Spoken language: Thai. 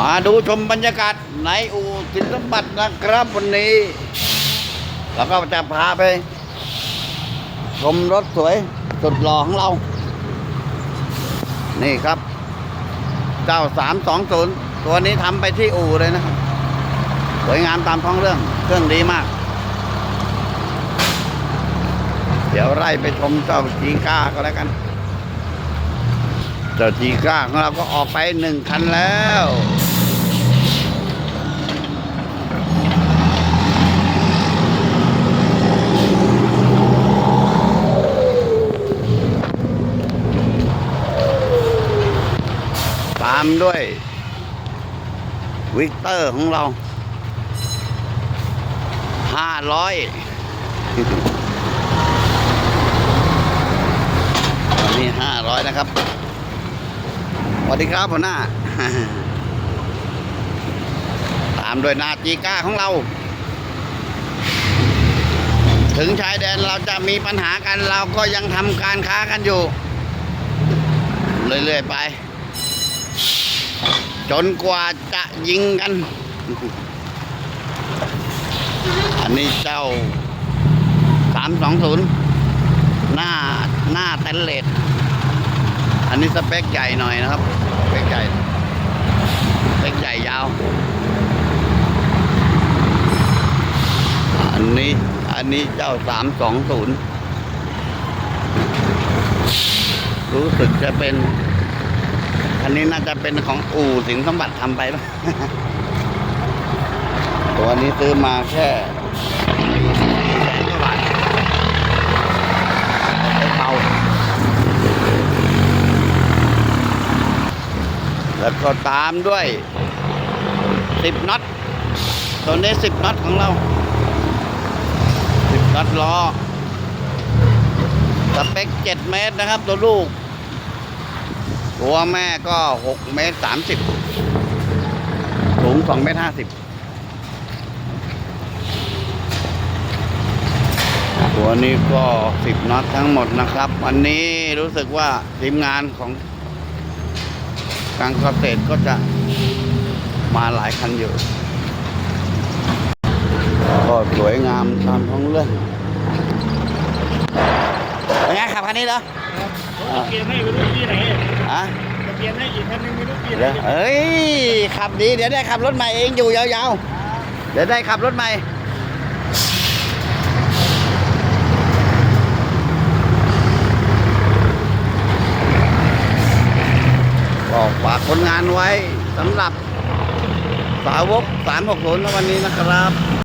มาดูชมบรรยากาศในอู่สินสมบัตินะครับวันนี้เราก็จะพาไป ชมรถสวยสุดหล่อของเรา นี่ครับ เจ้าสามสองศูนย์ตัวนี้ทำไปที่อู่เลยนะครับสวยงามตามท้องเรื่องเครื่องดีมาก เดี๋ยวไล่ไปชมเจ้าจีก้าก็แล้วกันเจ้าจีก้าของเราก็ออกไปหนึ่งคันแล้วามด้วย วิกเตอร์ของเราห้าร้อยตอนนี้ห้าร้อยนะครับสวัสดีครับหัวหน้า ตามด้วยนาจีก้าของเรา ถึงชายแดนเราจะมีปัญหากันเราก็ยังทำการค้ากันอยู่ เรื่อย ๆ ไป จนกว่าจะยิงกัน อันนี้เจ้า320หน้าหน้าแตนเลสอันนี้สเปคใหญ่หน่อยนะครับสเปคใหญ่สเปคใหญ่ยาว อันนี้อันนี้เจ้า320รู้สึกจะเป็น นนี้น่าจะเป็นของอู่สินสมบัติทำไปปะตัวนี้ซื้อมาแค่แสนกว่าบาทเบาแล้วก็ตามด้วยสิบน็อตตัวนี้สิบน็อตของเราสิบน็อตล้อสเปคเจ็ดเมตรนะครับ ตัวลูก ตัวแม่ก็หกเมตรสามสิบสูงสองเมตรห้าสิบตัวนี้ก็สิบน็อตทั้งหมดนะครับ วันนี้รู้สึกว่าทีมงานของการเกษตรก็จะมาหลายคันอยู่ ก็สวยงามตามท้องเรื่อง เป็นไงขับคันนี้เหรอเปลี่ยนให้ไม่รู้ที่ไหนฮะจะเปลี่ยนให้อีกคันหนึงไม่รู้ที่ไหนเดี๋ยวเอ้ยขับดีเดี๋ยวได้ขับรถใหม่เองอยู่ยาวๆเดี๋ยวได้ขับรถใหม่ก็ฝากผลงานไว้สำหรับสาวก360ในวันนี้นะครับ